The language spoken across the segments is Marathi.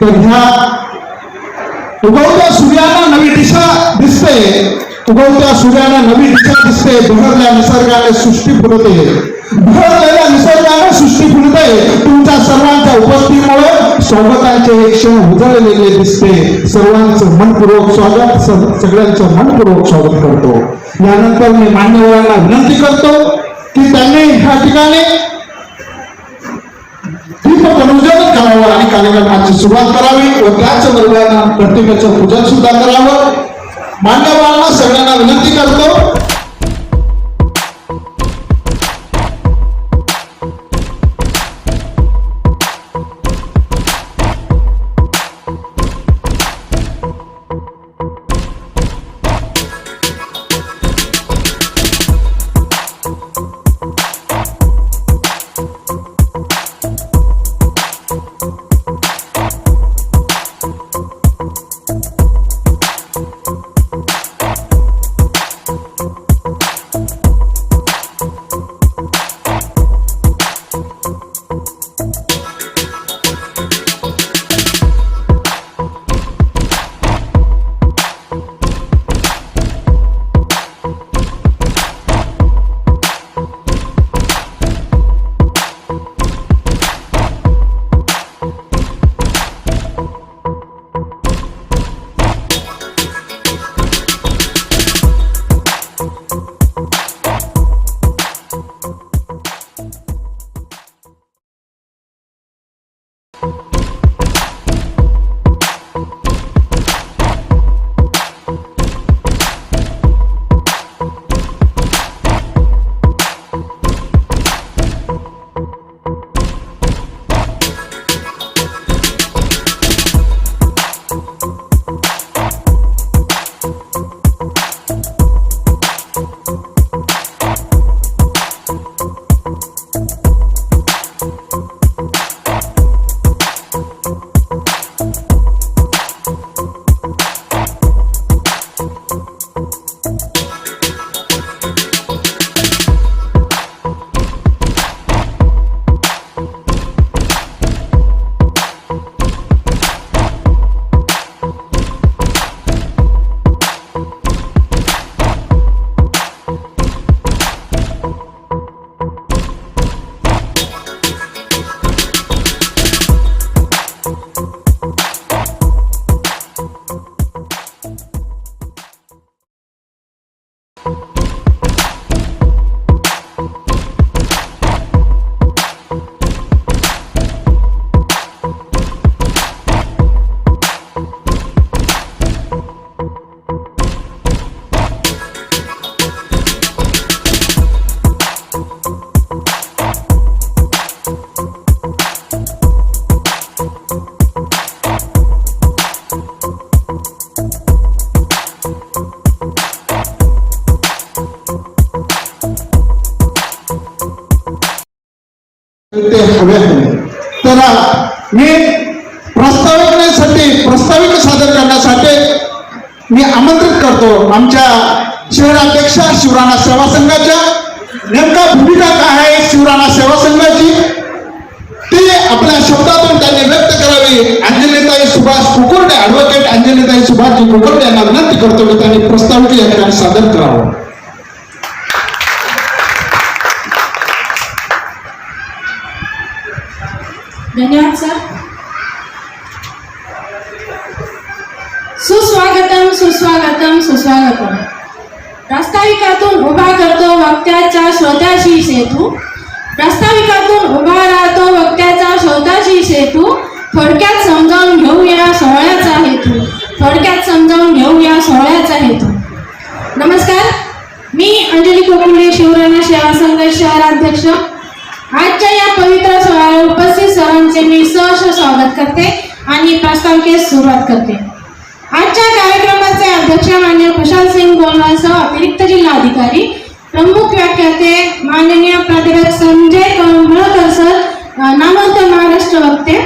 तर ह्या उगवत्या सूर्याला नवी दिशा दिसते. उगवत्या सूर्याला नवी दिशा दिसते. बहरल्या निसर्गाने सृष्टी फुलते. बहरलेल्या निसर्गाने सृष्टी फुलते. तुमच्या सर्वांच्या उपस्थितीमुळे स्वागतांचे एक क्षण उजळलेले दिसते. सर्वांचं मनपूर्वक स्वागत. सगळ्यांचं मनपूर्वक स्वागत करतो. यानंतर मी मान्यवरांना विनंती करतो की त्यांनी ह्या ठिकाणी दीपप्रज्वलन करावं आणि कार्यक्रमाची सुरुवात करावी व त्याच बरोबर प्रतिमेचं पूजन सुद्धा करावं. मान्यवरांना सगळ्यांना विनंती करतो. ते हवे हवे तर मी प्रस्ताविकेसाठी प्रस्ताविक सादर करण्यासाठी मी आमंत्रित करतो आमच्या शहराध्यक्ष शिवराणा सेवा संघाच्या. नेमका भूमिका काय आहे शिवराणा सेवा संघाची? ती आपल्या शब्दातून त्यांनी व्यक्त करावी. अंजलीताई सुभाष कुकुर्डे ऍडव्होकेट अंजलीताई सुभाषजी कुकुर्डे यांना विनंती करतो की त्यांनी प्रस्ताविक या ठिकाणी सादर करावं. धन्यवाद सर. सुस्वागतम सुस्वागतम सुस्वागतम. प्रास्ताविकातून उभा करतो वक्त्याच्या स्वतःशी सेतू. प्रास्ताविकातून उभा राहतो वक्त्याचा स्वतःशी सेतू. थोडक्यात समजावून घेऊया सोहळ्याचा हेतू. थोडक्यात समजावून घेऊया सोहळ्याचा हेतू. नमस्कार. मी अंजली कोकुंडे शिवराणा सेवा संघ शहराध्यक्ष. उपस्थित सर्वांचे मी सहर्ष स्वागत करते आणि प्रास्ताविकेस सुरुवात करते. आजच्या कार्यक्रमाचे अध्यक्ष मान्य कुशाल सिंग गोलवालसह अतिरिक्त जिल्हाधिकारी प्रमुख व्याख्याते माननीय प्राध्यापक संजय कळंबळकर सर नामवंत महाराष्ट्र वक्ते.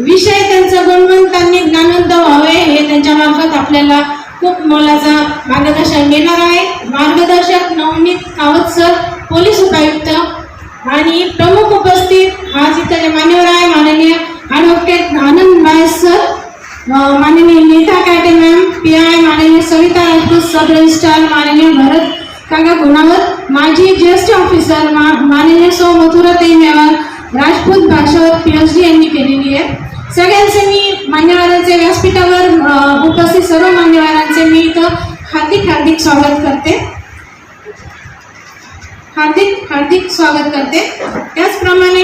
विषय त्यांचं गुणवंतांनी ज्ञानवंत व्हावे हे त्यांच्या मार्फत आपल्याला खूप मोलाचा मार्गदर्शन मिळणार आहे. मार्गदर्शक नवनीत कावत सर पोलीस उपायुक्त आणि प्रमुख उपस्थित आज इथले मान्यवर आहे माननीय ॲडव्होकेट आनंद बायस सर माननीय नीता काटे मॅम पी आय माननीय सविता राजपूत सब रजिस्ट्रार माननीय भरत काका गुणावत माजी ज्येष्ठ ऑफिसर मा माननीय सौ मथुराताई मेवर राजपूत भाषावर पी एच डी यांनी केलेली आहे. सगळ्यांचे मी मान्यवरांचे व्यासपीठावर उपस्थित सर्व मान्यवरांचे मी इथं हार्दिक हार्दिक स्वागत करते. हार्दिक हार्दिक स्वागत करते. त्याचप्रमाणे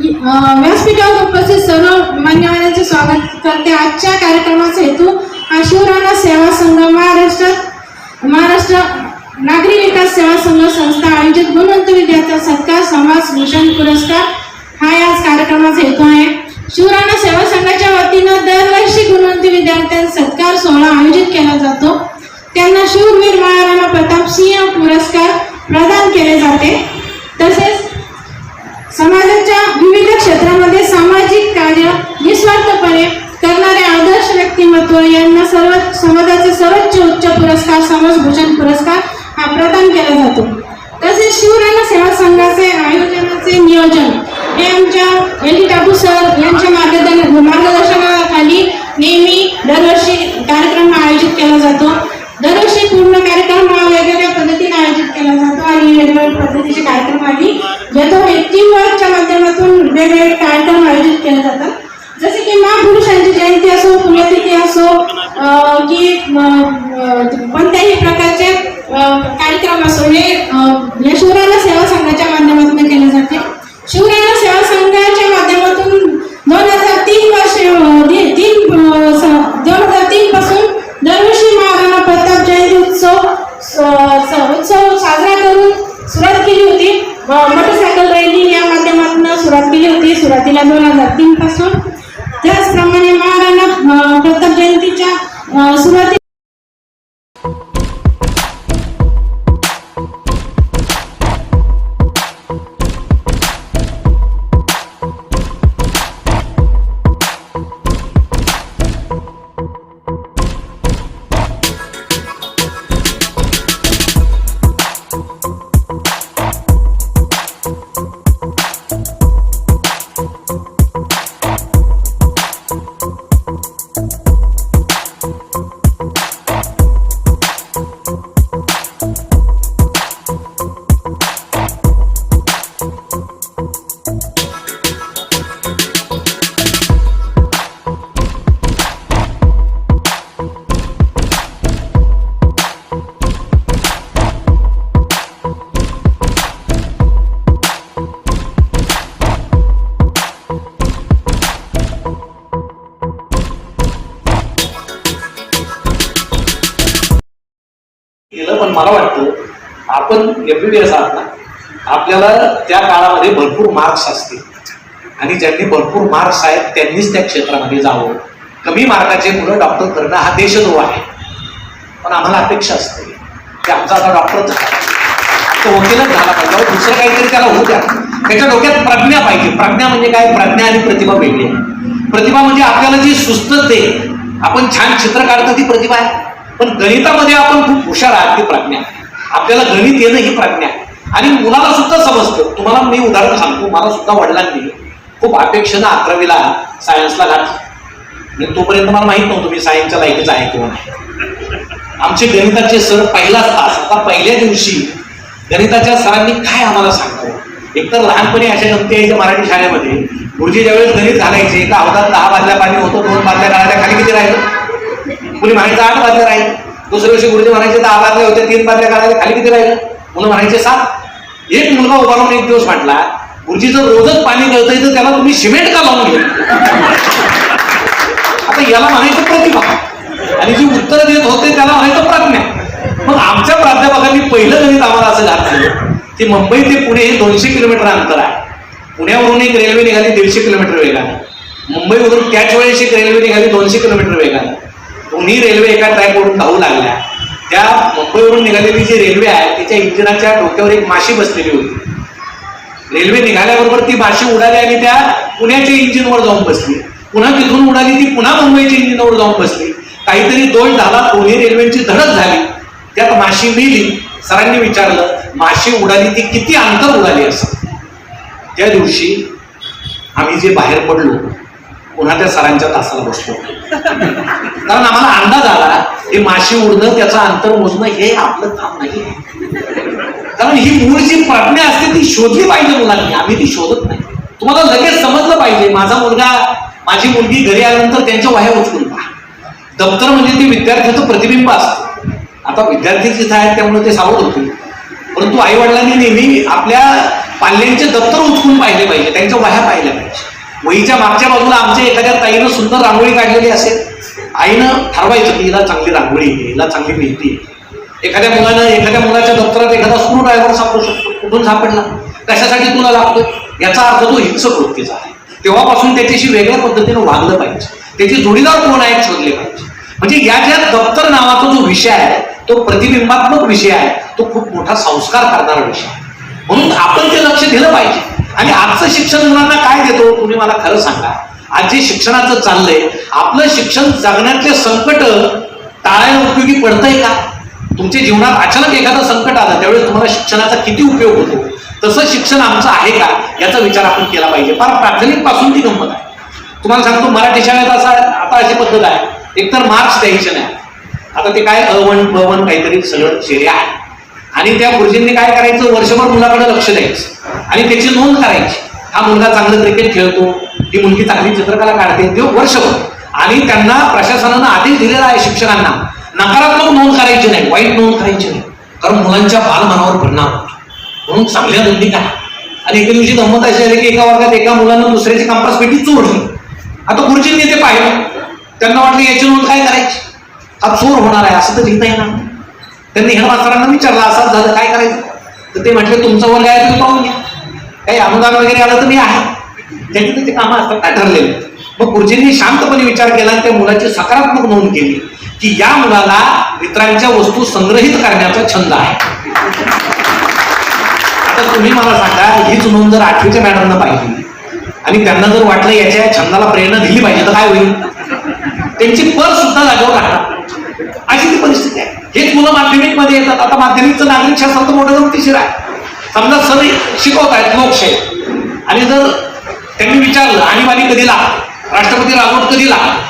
व्यासपीठावर उपस्थित सर्व मान्यवरांचे स्वागत करते. आजच्या कार्यक्रमाचा हेतू हा शिवराणा सेवा संघ महाराष्ट्रात महाराष्ट्र नागरी विकास सेवा संघ संस्था आयोजित गुणवंत विद्यार्थी सत्कार समाज भूषण पुरस्कार हा या कार्यक्रमाचा हेतू आहे. शिवराणा सेवा संघाच्या वतीनं दरवर्षी गुणवंत विद्यार्थ्यांचा सत्कार सोहळा आयोजित केला जातो. त्यांना शूरवीर महाराणा प्रताप सिंह पुरस्कार प्रदान केले जाते. तसेच समाजाच्या विविध क्षेत्रामध्ये सामाजिक कार्य निस्वार्थपणे करणारे आदर्श व्यक्तिमत्व यांना सर्व समाजाचे सर्वोच्च होती सुरुवातीला दोन हजार तीन पासून. त्याचप्रमाणे महाराणा प्रताप जयंतीच्या सुरुवाती मला वाटतं आपण एमबीबीएस आहात ना आपल्याला त्या काळामध्ये भरपूर मार्क्स असतील आणि ज्यांनी भरपूर मार्क्स आहेत त्यांनीच त्या क्षेत्रामध्ये जावं. कमी मार्काचे मुलं डॉक्टर करणं हा देशद्रोह आहे पण आम्हाला अपेक्षा असते. की आमचा आता डॉक्टर झाला. तो वकीलच झाला पाहिजे. दुसरं काहीतरी त्याला होऊ द्या. त्याच्या डोक्यात प्रज्ञा पाहिजे. प्रज्ञा म्हणजे काय? प्रज्ञा आणि प्रतिभा वेगळी आहे. प्रतिभा म्हणजे आपल्याला जी सुचत ते आपण छान चित्र काढतो ती प्रतिभा आहे. पण गणितामध्ये आपण खूप हुशार आहात ती प्रज्ञा. आपल्याला गणित येणं ही प्रज्ञा. आणि मुलाला सुद्धा समजतं. तुम्हाला मी उदाहरण सांगतो. मला सुद्धा वडिलांनी खूप अपेक्षेनं अकरावीला सायन्सला घातलं. आणि तोपर्यंत मला माहीत नव्हतं मी सायन्सच्या लायकीचं आहे किंवा नाही. आमचे गणिताचे सर पहिलाच तास आता पहिल्या दिवशी गणिताच्या सरांनी काय आम्हाला सांगतो एकतर लहानपणी अशा गमती यायच्या मराठी शाळेमध्ये. गुरुजी ज्यावेळेस गणित घालायचे एका अवधात दहा बादल्या पाणी होतं दोन बादल्या घालायच्या खाली किती राहिलं? कुणी म्हणायचं आठ बादल्या राहील? दुसऱ्या दिवशी गुरुजी म्हणायचे दहा बादल्या होत्या तीन बादल्या घालायच्या खाली किती राहिलं? म्हणून म्हणायचे सात. एक मुलगा उभा राहून एक दिवस म्हटला गुरुजीचं रोजच पाणी गळतंय तर त्याला तुम्ही सिमेंट का लावून घेऊ आता याला म्हणायचं प्रतिभा. आणि जी उत्तर देत होते त्याला म्हणायचं प्रज्ञा. मग आमच्या प्राध्यापकांनी पहिलं गणित आम्हाला असं घातलं की मुंबई ते पुणे हे दोनशे किलोमीटर अंतर आहे. पुण्यावरून एक रेल्वे निघाली दीडशे किलोमीटर वेगाने. मुंबईवरून त्याच वेळेस एक रेल्वे निघाली दोनशे किलोमीटर वेगाने. दोन्ही रेल्वे एका ट्रॅकवरून धावू लागल्या. त्या मुंबईवरून निघालेली जी रेल्वे आहे त्याच्या इंजिनाच्या डोक्यावर एक माशी बसलेली होती. रेल्वे निघाल्याबरोबर ती माशी उडाली आणि त्या पुण्याच्या इंजिनवर जाऊन बसली. पुन्हा तिथून उडाली ती पुन्हा मुंबईच्या इंजिनवर जाऊन बसली. काहीतरी दोष झाला दोन्ही रेल्वेची धडक झाली. त्यात माशी मिली. सरांनी विचारलं माशी उडाली ती किती अंतर उडाली असं त्या दिवशी आम्ही जे बाहेर पडलो पुन्हा त्या सरांच्या तासाला बसलो. कारण आम्हाला अंदाज आला हे माशी उडणं त्याचं अंतर मोजणं हे आपलं काम नाही. कारण ही मूळ जी प्रज्ञा असते ती शोधली पाहिजे मुलांनी. आम्ही ती शोधत नाही. तुम्हाला लगेच समजलं पाहिजे माझा मुलगा माझी मुलगी घरी आल्यानंतर त्यांच्या वाह्या उचलून पहा. दप्तर म्हणजे ते विद्यार्थ्याचं प्रतिबिंब असतं. आता विद्यार्थी जिथं आहेत त्यामुळे ते सावध होतील. परंतु आई वडिलांनी नेहमी आपल्या पाल्यांचे दप्तर उचकून पाहिले पाहिजे त्यांच्या वह्या पाहिल्या पाहिजे. वहीच्या मागच्या बाजूला आमच्या एखाद्या ताईनं सुंदर रांगोळी काढलेली असेल आईनं ठरवायचं की हिला चांगली रांगोळी येते हिला चांगली मेहंदी एखाद्या मुलानं एखाद्या मुलाच्या दप्तरात एखादा स्क्रू ड्रायव्हर सापडू शकतो कुठून सापडला? कशासाठी तुला लागतो याचा अर्थ तो हिंसक वृत्तीचा आहे. तेव्हापासून त्याच्याशी वेगळ्या पद्धतीनं वागलं पाहिजे. त्याचे जोडीदार कोण आहेत शोधले पाहिजे. म्हणजे या ज्या दप्तर नावाचा जो विषय आहे तो प्रतिबिंबात्मक विषय आहे तो खूप मोठा संस्कार करणारा विषय आहे. म्हणून आपण ते लक्ष दिलं पाहिजे. आणि आजचं शिक्षण मुलांना काय देतो? तुम्ही मला खरं सांगा. आज जे शिक्षणाचं चाललंय आपलं शिक्षण जगण्यातले संकट टाळायला उपयोगी पडतंय का? तुमच्या जीवनात अचानक एखादं संकट आलं त्यावेळेस तुम्हाला शिक्षणाचा किती उपयोग होतो? तसं शिक्षण आमचं आहे का? याचा विचार आपण केला पाहिजे. फार प्राथमिकपासून ती गंमत आहे. तुम्हाला सांगतो मराठी शाळेत असा आता अशी पद्धत आहे. एकतर मार्क्स द्यायचे नाही. आता ते काय अवन भवन काहीतरी सगळं शेरे आहे. आणि त्या गुरुजींनी काय करायचं? वर्षभर मुलाकडे लक्ष द्यायचं. आणि त्याची नोंद करायची. हा मुलगा चांगलं क्रिकेट खेळतो ही मुलगी चांगली चित्रकला काढते ते वर्षभर. आणि त्यांना प्रशासनानं आदेश दिलेला आहे शिक्षकांना नकारात्मक नोंद करायची नाही वाईट नोंद करायची नाही. कारण मुलांच्या बालमनावर परिणाम होतो. म्हणून चांगल्या नोंदी काय आणि एके दिवशी गंमत अशी आली की एका वर्गात एका मुलानं दुसऱ्याची कंपास पेटी चोरली आता गुरुजींनी ते पाहिलं. त्यांना वाटलं याची नोंद काय करायची? हा चोर होणार आहे असं तर लिहिता येणार त्यांनी ह्या मास्तरांना विचारलं असंच झालं काय करायचं? तर ते म्हटले तुमचं वर्ग आहे तुम्ही पाहून घ्या. काही अनुदान वगैरे आलं तर मी आहे. त्यांनी त्याची कामं असतात काय ठरलेले? मग गुरुजींनी शांतपणे विचार केला आणि त्या मुलाची सकारात्मक नोंद केली की या मुलाला मित्रांच्या वस्तू संग्रहित करण्याचा छंद आहे. आता तुम्ही मला सांगा हीच नोंद जर आठवीच्या मॅडमना पाहिली आणि त्यांना जर वाटलं याच्या छंदाला प्रेरणा दिली पाहिजे तर काय होईल? त्यांची पर सुद्धा जागेवर राहणार अशी ती परिस्थिती आहे. हेच मुलं माध्यमिकमध्ये येतात आता माध्यमिकचं नागरिक शास्त्र मोठं गमतीशीर आहे. समजा सर शिकवत आहेत लोकशाही. आणि जर त्यांनी विचारलं आणीबाणी कधी लागते? राष्ट्रपती राजवट कधी लागते?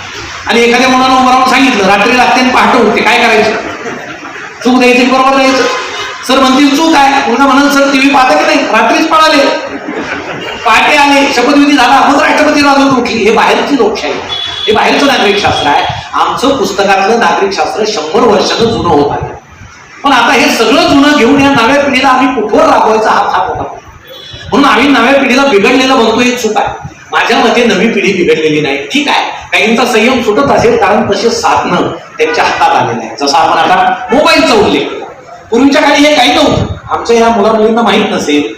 आणि एखाद्या मुलानं उभं सांगितलं रात्री लागते आणि पहाटे उठते काय करायचं? चूक द्यायची बरोबर द्यायचं? सर म्हणतील चूक आहे. मुलगा म्हणाल सर टी व्ही पाहता की नाही? रात्रीच पळाले. पहाटे आले शपथविधी झाला मग राष्ट्रपती राजवट उठली. हे बाहेरची लोकशाही हे बाहेरचं नागरिक शास्त्र आहे. आमचं पुस्तकातलं नागरिकशास्त्र शंभर वर्षानं जुनं होत आहे. पण आता हे सगळं जुनं घेऊन या नव्या पिढीला आम्ही कुठवर राबवायचा हा हात होता? म्हणून आम्ही नव्या पिढीला बिघडलेलं म्हणतो हे चूक आहे. माझ्या मते नवी पिढी बिघडलेली नाही. ठीक आहे. काहींचा संयम सुटत असेल कारण तसे साधनं त्यांच्या हातात आलेले आहे जसं आपण आता मोबाईलचा उल्लेख केला पूर्वीच्या काळी हे काही नव्हतं. आमच्या या मुला मुलींना माहीत नसेल